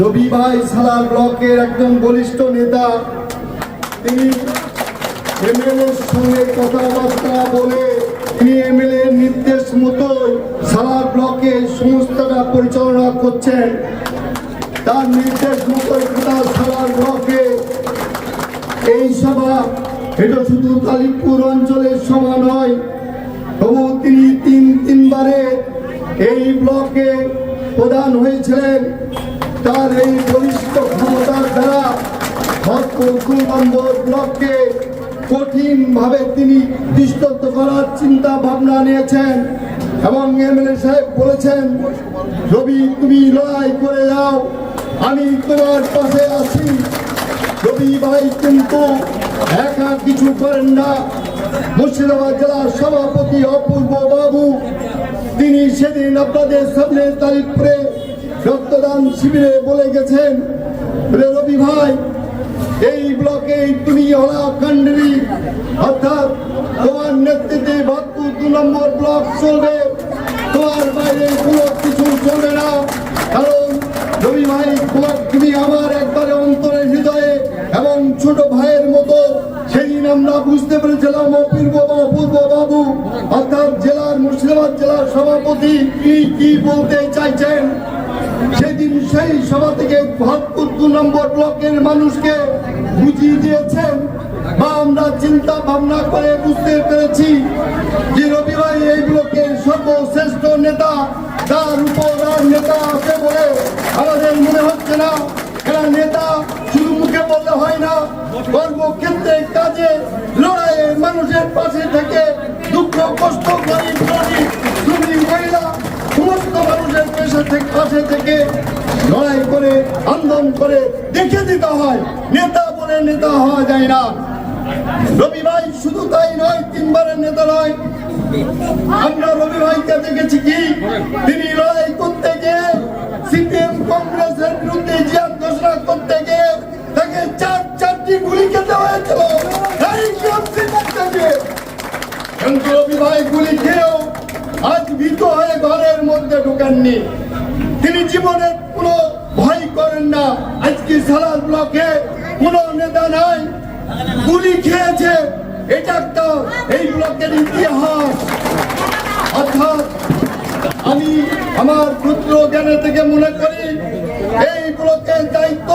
রবি ভাই সালার ব্লকের একজন বলিষ্ঠ নেতা, তিনি এমএলএর সঙ্গে কথাবার্তা বলে তিনি এমএলএ নির্দেশ মতোই সালার ব্লকে সমস্তটা পরিচালনা করছেন। তার নির্দেশ মতোই গোটা সালার ব্লকে এই সভা, এটা শুধু কালীপুর অঞ্চলের সভা নয়, তবু তিনি তিন তিনবারে এই ব্লকে প্রধান হয়েছিলেন। তার এই বলিষ্ঠ ক্ষমতার দ্বারা ভরপুর দু নম্বর ব্লককে কঠিনভাবে তিনি দৃষ্টত করার চিন্তা ভাবনা নিয়েছেন এবং এমএলএ সাহেব বলেছেন, রবি, তুমি লড়াই করে যাও, আমি তোমার পাশে আছি। রবি ভাই কিন্তু একা কিছু করেন না। মুর্শিদাবাদ জেলার সভাপতি অপূর্ব বাবু, তিনি সেদিন আপনাদের সামনে তারিখপুরে রক্তদান শিবিরে বলে গেছেন রবি ভাই, এই ব্লকে তুমি হলা কান্ডরি অর্থাৎ তোমার নেতৃত্বে ভাতপুর দু নম্বর ব্লক চলবে। তোমার বাইরে কোনো কিছু চলবে না। কারণ রবি ভাই তুমি আমার একবারে অন্তরে হৃদয়ে এবং ছোট ভাইয়ের মতো, সেদিন আমরা বুঝতে পেরেছিলাম অপূর্ব অপূর্ব বাবু, অর্থাৎ জেলার মুর্শিদাবাদ জেলার সভাপতি কি কি বলতে চাইছেন? সেদিন সেই সভা থেকে ভারতপুর দু নম্বর ব্লকের মানুষকে বুঝিয়ে দিয়েছেন বা আমরা চিন্তা ভাবনা করে বুঝতে পেরেছি যে রবি ভাই এই ব্লকের সর্বশ্রেষ্ঠ নেতা, তার উপর নেতা আছে বলে আমাদের মনে হচ্ছে না। এরা নেতা শুধু মুখে বললে হয় না, কর্মক্ষেত্রে, কাজে, লড়াইয়ে মানুষের পাশে থেকে দুঃখ, কষ্ট গরিব গরিব শ্রমিক মহিলা সমস্ত মানুষের পেশা থেকে পাশে থেকে লড়াই করে, আন্দোলন করে দেখে দিতে হয়। নেতা বলে নেতা হওয়া যায় না। রবি ভাই শুধু তাই নয়, তিনবারের নেতা নয়। আমরা রবি ভাইকে দেখেছি কি? তিনি লড়াই করতে গিয়ে সিপিএম কংগ্রেসের বিরুদ্ধে জিয়াদ ঘোষণা করতে গিয়ে তাকে চার চারটি গুলি খেতে হয়েছিল। কিন্তু রবি ভাই গুলি খেয়েও আজ ভীত হয়ে ঘরের মধ্যে ঢুকাননি। তিনি জীবনের কোনো ভয় করেন না। আজকে সালাদ ব্লকে কোনো নেতা নাই। গুলি খেয়েছে। এটা একটা এই ব্লকের ইতিহাস। অর্থাৎ আমি আমার ক্ষুদ্র জ্ঞানের থেকে মনে করি, এই ব্লকের দায়িত্ব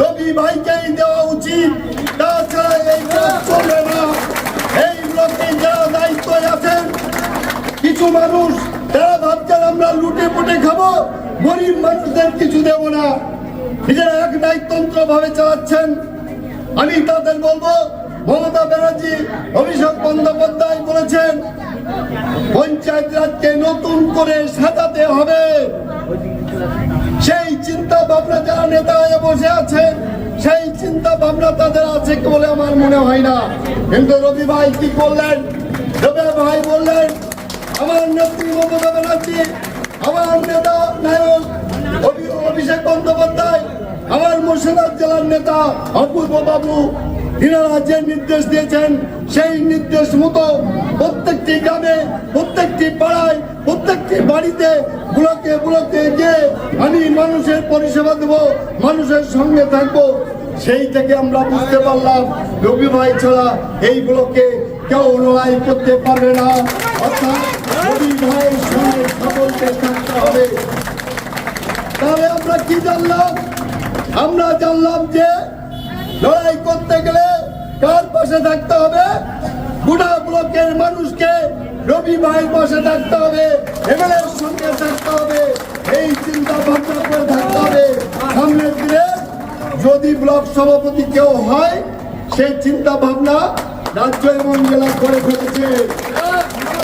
রবি ভাইকেই দেওয়া উচিত। তাছাড়া এই ব্লক চলবে না। এই ব্লকে যারা দায়িত্ব আছেন, কিছু মানুষ তারা ভাবছেন আমরা লুটে পুটে খাব। গরিব মানুষদের কিছু দেব না। নিজেরা এক দায়িত্বন্ত্র ভাবে চালাচ্ছেন। আমি তাদের বলব, মমতা ব্যানার্জি, অভিষেক বন্দ্যোপাধ্যায় বলেছেন পঞ্চায়েত রাজকে নতুন করে সাজাতে হবে। সেই চিন্তা ভাবনা যারা নেতা হয়ে বসে আছেন, সেই চিন্তা ভাবনা তাদের আছে বলে আমার মনে হয় না। কিন্তু রবি ভাই কি করলেন রবি ভাই বললেন, আমার নেত্রী মমতা ব্যানার্জি আমার নেতা নায়ক অভিষেক বন্দ্যোপাধ্যায়, আমার মুর্শিদাবাদ জেলার নেতা অপূর্ব বাবু, ইনারা যে নির্দেশ দিয়েছেন, সেই নির্দেশ মতো প্রত্যেকটি গ্রামে, প্রত্যেকটি পাড়ায়, প্রত্যেকটি বাড়িতে ব্লকে ব্লকে গিয়ে আমি মানুষের পরিষেবা দেব, মানুষের সঙ্গে থাকব। সেই থেকে আমরা বুঝতে পারলাম, রবি ভাই ছাড়া এই ব্লকে কেউ লড়াই করতে পারবে না। অর্থাৎ হবে তাহলে আমরা কি জানলাম? আমরা জানলাম যে লড়াই করতে গেলে কার পাশে থাকতে হবে? গোটা ব্লকের মানুষকে রবি ভাইয়ের পাশে থাকতে হবে, এমএলএর সঙ্গে থাকতে হবে, এই চিন্তা ভাবনা করে থাকতে হবে। সামনের দিনে যদি ব্লক সভাপতি কেউ হয়, সেই চিন্তা ভাবনা রাজ্য এবং জেলা করে ফেলেছে।